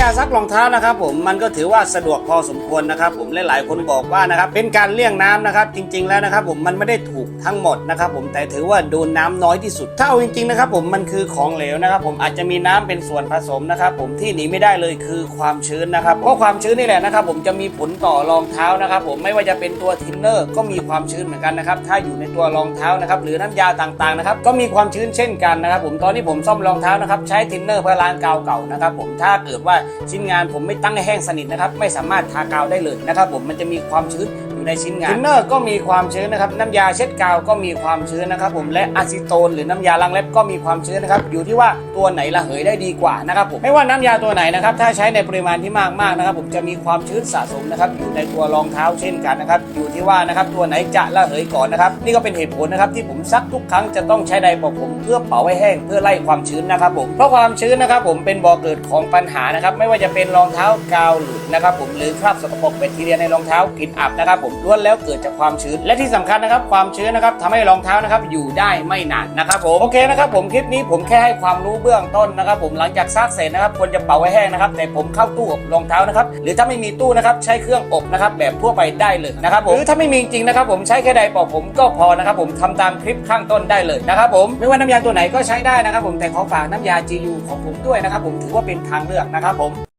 ยาซักรองเท้านะครับผมมันก็ถือว่าสะดวกพอสมควรนะครับ ผมและหลายคนบอกว่านะครับเป็นการเลี่ยงน้ำนะครับ จริง ๆแล้วนะครับ ผมมันไม่ได้ถูกทั้งหมดนะครับ ผมแต่ถือว่าโดนน้ำน้อยที่สุดถ้าเอาจริงๆนะครับ ผมมันคือของเหลวนะครับ ผมอาจจะมีน้ำเป็นส่วนผสมนะครับ ผมที่หนีไม่ได้เลยคือความชื้นนะครับเพราะความชื้นนี่แหละนะครับ ผมจะมีผลต่อรองเท้านะครับ ผมไม่ว่าจะเป็นตัวทินเนอร์ก็มีความชื้นเหมือนกันนะครับถ้าอยู่ในตัวรองเท้านะครับหรือน้ำยาต่างๆนะครับก็มีความชื้นเช่นกันนะครับ ผมตอนที่ผมซ่อมรองเท้านะครับใช้ทินเนอร์เพื่อล้างกาวเก่านะครับ ผมถ้าเกิดว่าชิ้นงานผมไม่ตั้งให้แห้งสนิทนะครับ ไม่สามารถทากาวได้เลยนะครับผมมันจะมีความชื้น อยู่ในชิ้นงานทินเนอร์ก็มีความชื้นนะครับน้ำยาเช็ดกาวก็มีความชื้นนะครับผมและอะซิโตนหรือน้ำยาล้างเล็บก็มีความชื้นนะครับอยู่ที่ว่าตัวไหนระเหยได้ดีกว่านะครับผมไม่ว่าน้ำยาตัวไหนนะครับถ้าใช้ในปริมาณที่มากๆนะครับผมจะมีความชื้นสะสมนะครับอยู่ในตัวรองเท้าเช่นกันนะครับอยู่ที่ว่านะครับตัวไหนจะระเหยก่อนนะครับนี่ก็เป็นเหตุผลนะครับที่ผมซักทุกครั้งจะต้องใช้ไดร์เป่าผมเพื่อเป่าให้แห้งเพื่อไล่ความชื้นนะครับผมเพราะความชื้นนะครับผมเป็นบ่อเกิดของปัญหานะครับไม่ว่าจะเป็นรองเท้ากาวหลุดนะครับผมหรือคราบสกปรกแบคทีเรียในรองเท้ากลิ่นอับนะครับผมล้วนแล้วเกิดจากความชื้น และที่สำคัญนะครับความชื้นนะครับทำให้รองเท้านะครับอยู่ได้ไม่นานนะครับผมโอเคนะครับผมคลิปนี้ผมแค่ให้ความรู้เบื้องต้นนะครับ ผมหลังจากซักเสร็จนะครับควรจะเป่าให้แห้งนะครับแต่ผมเข้าตู้อบรองเท้านะครับหรือถ้าไม่มีตู้นะครับใช้เครื่องอบนะครับแบบทั่วไปได้เลยนะครับผมหรือถ้าไม่มีจริงนะครับผมใช้แค่ไดป่าผมก็พอนะครับผมทำตามคลิปข้างต้นได้เลยนะครับผมไม่ว่าน้ำยาตัวไหนก็ใช้ได้นะครับผมแต่ขอฝากน้ำยา GU ของผมด้วยนะครับผมถือว่าเป็นทางเลือกนะครับผม